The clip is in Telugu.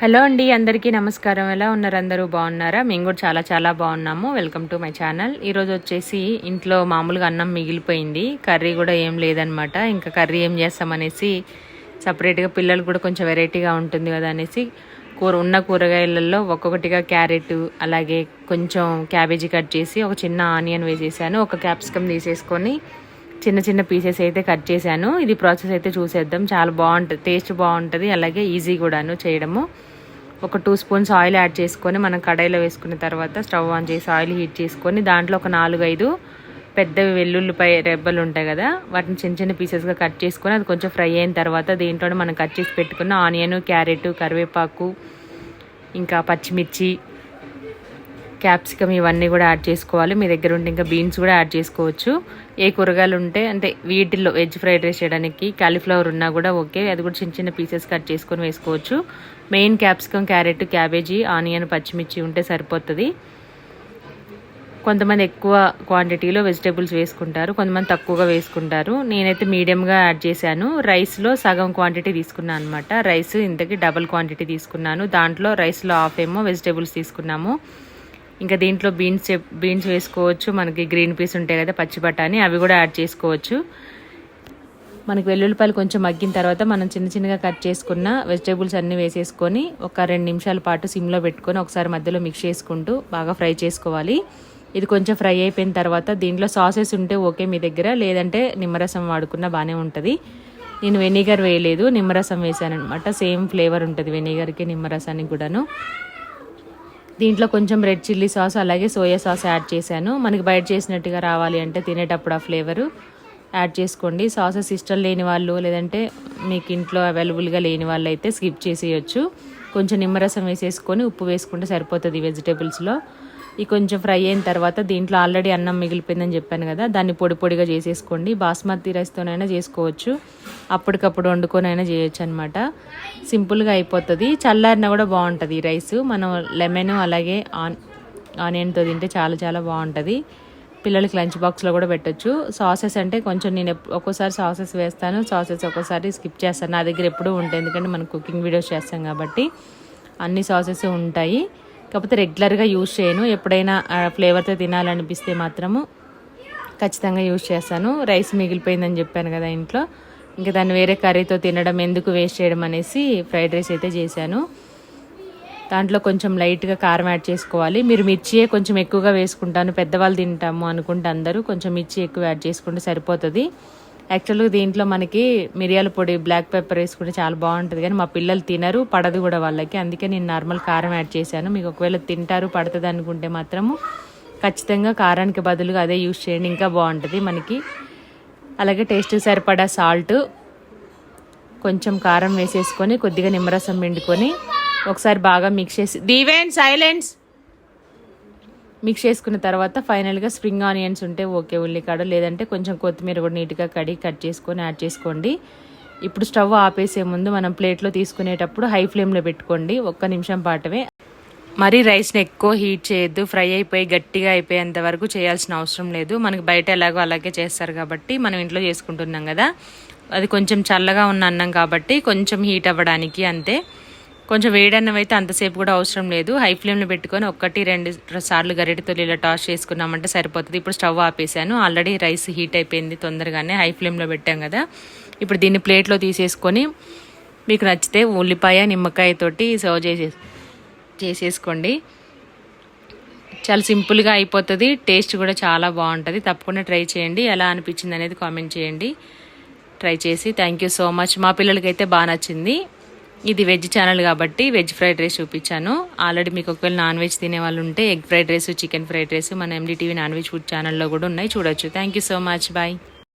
హలో అండి అందరికీ నమస్కారం. ఎలా ఉన్నారు అందరూ? బాగున్నారా? మేము కూడా చాలా చాలా బాగున్నాము. వెల్కమ్ టు మై ఛానల్ ఈరోజు వచ్చేసి ఇంట్లో మామూలుగా అన్నం మిగిలిపోయింది. కర్రీ కూడా ఏం లేదనమాట ఇంకా కర్రీ ఏం చేస్తామనేసి సపరేట్గా పిల్లలు కూడా కొంచెం వెరైటీగా ఉంటుంది కదా అనేసి కూర ఉన్న కూరగాయలలో ఒక్కొక్కటిగా క్యారెట్ అలాగే కొంచెం క్యాబేజీ కట్ చేసి ఒక చిన్న ఆనియన్ వేసేసాను. ఒక క్యాప్సికమ్ తీసేసుకొని చిన్న చిన్న పీసెస్ అయితే కట్ చేశాను. ఇది ప్రాసెస్ అయితే చూసేద్దాం. చాలా బాగుంటుంది టేస్ట్ బాగుంటుంది. అలాగే ఈజీ కూడాను చేయడము. ఒక టూ స్పూన్స్ ఆయిల్ యాడ్ చేసుకొని మనం కడాయిలో వేసుకున్న తర్వాత స్టవ్ ఆన్ చేసి ఆయిల్ హీట్ చేసుకొని దాంట్లో ఒక నాలుగు ఐదు పెద్దవి వెల్లుల్లిపై రెబ్బలు ఉంటాయి కదా వాటిని చిన్న చిన్న పీసెస్గా కట్ చేసుకొని అది కొంచెం ఫ్రై అయిన తర్వాత దీంట్లో మనం కట్ చేసి పెట్టుకున్న ఆనియన్ క్యారెట్ కరివేపాకు ఇంకా పచ్చిమిర్చి క్యాప్సికమ్ ఇవన్నీ కూడా యాడ్ చేసుకోవాలి. మీ దగ్గర ఉంటే ఇంకా బీన్స్ కూడా యాడ్ చేసుకోవచ్చు. ఏ కూరగాయలు ఉంటే అంటే వీటిల్లో వెజ్ ఫ్రైడ్ రైస్ చేయడానికి కాలీఫ్లవర్ ఉన్నా కూడా ఓకే. అది కూడా చిన్న చిన్న పీసెస్ కట్ చేసుకొని వేసుకోవచ్చు. Main capsicum carrot cabbage onion పచ్చిమిర్చి ఉంటే సరిపోతుంది. కొంతమంది ఎక్కువ క్వాంటిటీలో వెజిటేబుల్స్ వేసుకుంటారు కొంతమంది తక్కువగా వేసుకుంటారు. నేనైతే మీడియంగా యాడ్ చేశాను. రైస్లో సగం క్వాంటిటీ తీసుకున్నాను అనమాట రైస్ ఇంతకి డబల్ క్వాంటిటీ తీసుకున్నాను. దాంట్లో రైస్లో హాఫ్ ఏమో వెజిటేబుల్స్ తీసుకున్నాము. ఇంకా దీంట్లో బీన్స్ బీన్స్ వేసుకోవచ్చు. మనకి గ్రీన్ పీస్ ఉంటాయి కదా పచ్చి బఠానీ అవి కూడా యాడ్ చేసుకోవచ్చు. మనకి వెల్లుల్లిపాయలు కొంచెం మగ్గిన తర్వాత మనం చిన్న చిన్నగా కట్ చేసుకున్న వెజిటేబుల్స్ అన్నీ వేసేసుకొని ఒక రెండు నిమిషాల పాటు సిమ్లో పెట్టుకొని ఒకసారి మధ్యలో మిక్స్ చేసుకుంటూ బాగా ఫ్రై చేసుకోవాలి. ఇది కొంచెం ఫ్రై అయిపోయిన తర్వాత దీంట్లో సాసెస్ ఉంటే ఓకే మీ దగ్గర లేదంటే నిమ్మరసం వాడుకున్న బాగానే ఉంటుంది. నేను వెనిగర్ వేయలేదు నిమ్మరసం వేసాను అనమాట సేమ్ ఫ్లేవర్ ఉంటుంది వెనిగర్కి నిమ్మరసానికి కూడాను. దీంట్లో కొంచెం రెడ్ చిల్లీ సాస్ అలాగే సోయా సాస్ యాడ్ చేశాను. మనకి బయట చేసినట్టుగా రావాలి అంటే తినేటప్పుడు ఆ ఫ్లేవరు యాడ్ చేసుకోండి. సాసెస్ ఇష్టం లేని వాళ్ళు లేదంటే మీకు ఇంట్లో అవైలబుల్గా లేని వాళ్ళు అయితే స్కిప్ చేసేయచ్చు. కొంచెం నిమ్మరసం వేసేసుకొని ఉప్పు వేసుకుంటే సరిపోతుంది వెజిటేబుల్స్లో. ఈ కొంచెం ఫ్రై అయిన తర్వాత దీంట్లో ఆల్రెడీ అన్నం మిగిలిపోయిందని చెప్పాను కదా దాన్ని పొడి పొడిగా చేసేసుకోండి. బాస్మతి రైస్తోనైనా చేసుకోవచ్చు. అప్పటికప్పుడు వండుకొనైనా చేయొచ్చు అనమాట సింపుల్గా అయిపోతుంది. చల్లారిన కూడా బాగుంటుంది ఈ రైస్. మనం లెమన్ అలాగే ఆన్ ఆనియన్తో తింటే చాలా చాలా బాగుంటుంది. పిల్లలకి లంచ్ బాక్స్లో కూడా పెట్టచ్చు. సాసెస్ అంటే కొంచెం నేను ఒక్కోసారి సాసెస్ వేస్తాను. సాసెస్ ఒక్కోసారి స్కిప్ చేస్తాను. నా దగ్గర ఎప్పుడూ ఉంటాయి. ఎందుకంటే మనం కుకింగ్ వీడియోస్ చేస్తాం కాబట్టి అన్ని సాసెస్ ఉంటాయి. కాకపోతే రెగ్యులర్గా యూజ్ చేయను. ఎప్పుడైనా ఫ్లేవర్తో తినాలనిపిస్తే మాత్రము ఖచ్చితంగా యూజ్ చేస్తాను. రైస్ మిగిలిపోయిందని చెప్పాను కదా ఇంట్లో. ఇంకా దాన్ని వేరే కర్రీతో తినడం ఎందుకు వేస్ట్ చేయడం అనేసి ఫ్రైడ్ రైస్ అయితే చేశాను. దాంట్లో కొంచెం లైట్గా కారం యాడ్ చేసుకోవాలి. మీరు మిర్చియే కొంచెం ఎక్కువగా వేసుకుంటాను. పెద్దవాళ్ళు తింటాము అనుకుంటే అందరూ కొంచెం మిర్చి ఎక్కువ యాడ్ చేసుకుంటే సరిపోతుంది. యాక్చువల్గా దీంట్లో మనకి మిరియాల పొడి బ్లాక్ పెప్పర్ వేసుకుంటే చాలా బాగుంటుంది కానీ మా పిల్లలు తినరు పడదు కూడా వాళ్ళకి. అందుకే నేను నార్మల్ కారం యాడ్ చేశాను. మీకు ఒకవేళ తింటారు పడుతుంది అనుకుంటే మాత్రము ఖచ్చితంగా కారానికి బదులుగా అదే యూజ్ చేయండి. ఇంకా బాగుంటుంది మనకి. అలాగే టేస్ట్ సరిపడా సాల్ట్ కొంచెం కారం వేసేసుకొని కొద్దిగా నిమ్మరసం పిండుకొని ఒకసారి బాగా మిక్స్ చేసి దీవెన్ సైలెన్స్ మిక్స్ చేసుకున్న తర్వాత ఫైనల్గా స్ప్రింగ్ ఆనియన్స్ ఉంటే ఓకే ఉల్లికాడ. లేదంటే కొంచెం కొత్తిమీర కూడా నీట్గా కడిగి కట్ చేసుకొని యాడ్ చేసుకోండి. ఇప్పుడు స్టవ్ ఆపేసే ముందు మనం ప్లేట్లో తీసుకునేటప్పుడు హై ఫ్లేమ్లో పెట్టుకోండి. ఒక్క నిమిషం పాటవే. మరీ రైస్ని ఎక్కువ హీట్ చేయొద్దు. ఫ్రై అయిపోయి గట్టిగా అయిపోయేంత వరకు చేయాల్సిన అవసరం లేదు. మనకి బయట ఎలాగో అలాగే చేస్తారు కాబట్టి మనం ఇంట్లో చేసుకుంటున్నాం కదా. అది కొంచెం చల్లగా ఉన్న అన్నం కాబట్టి కొంచెం హీట్ అవ్వడానికి అంతే. కొంచెం వేడన్నం అయితే అంతసేపు కూడా అవసరం లేదు. హై ఫ్లేమ్లో పెట్టుకొని ఒకటి రెండు సార్లు గరిటతో ఇలా టాస్ చేసుకున్నామంటే సరిపోతుంది. ఇప్పుడు స్టవ్ ఆపేసాను. ఆల్రెడీ రైస్ హీట్ అయిపోయింది తొందరగానే. హై ఫ్లేమ్లో పెట్టాం కదా. ఇప్పుడు దీన్ని ప్లేట్లో తీసేసుకొని మీకు నచ్చితే ఉల్లిపాయ నిమ్మకాయతోటి సర్వ్ చేసే చేసేసుకోండి. చాలా సింపుల్గా అయిపోతుంది. టేస్ట్ కూడా చాలా బాగుంటుంది. తప్పకుండా ట్రై చేయండి. ఎలా అనిపించింది అనేది కామెంట్ చేయండి. ట్రై చేసి థ్యాంక్ యూ సో మచ్. మా పిల్లలకైతే బాగా నచ్చింది. ఇది వెజ్ ఛానల్ కాబట్టి వెజ్ ఫ్రైడ్ రైస్ చూపించాను. ఆల్రెడీ మీకు ఒకవేళ నాన్ వెజ్ తినే వాళ్ళు ఉంటే egg fried rice chicken fried rice మన ఎండిటీవీ నాన్ వెజ్ ఫుడ్ ఛానల్లో కూడా ఉన్నాయి. చూడొచ్చు. Thank you so much bye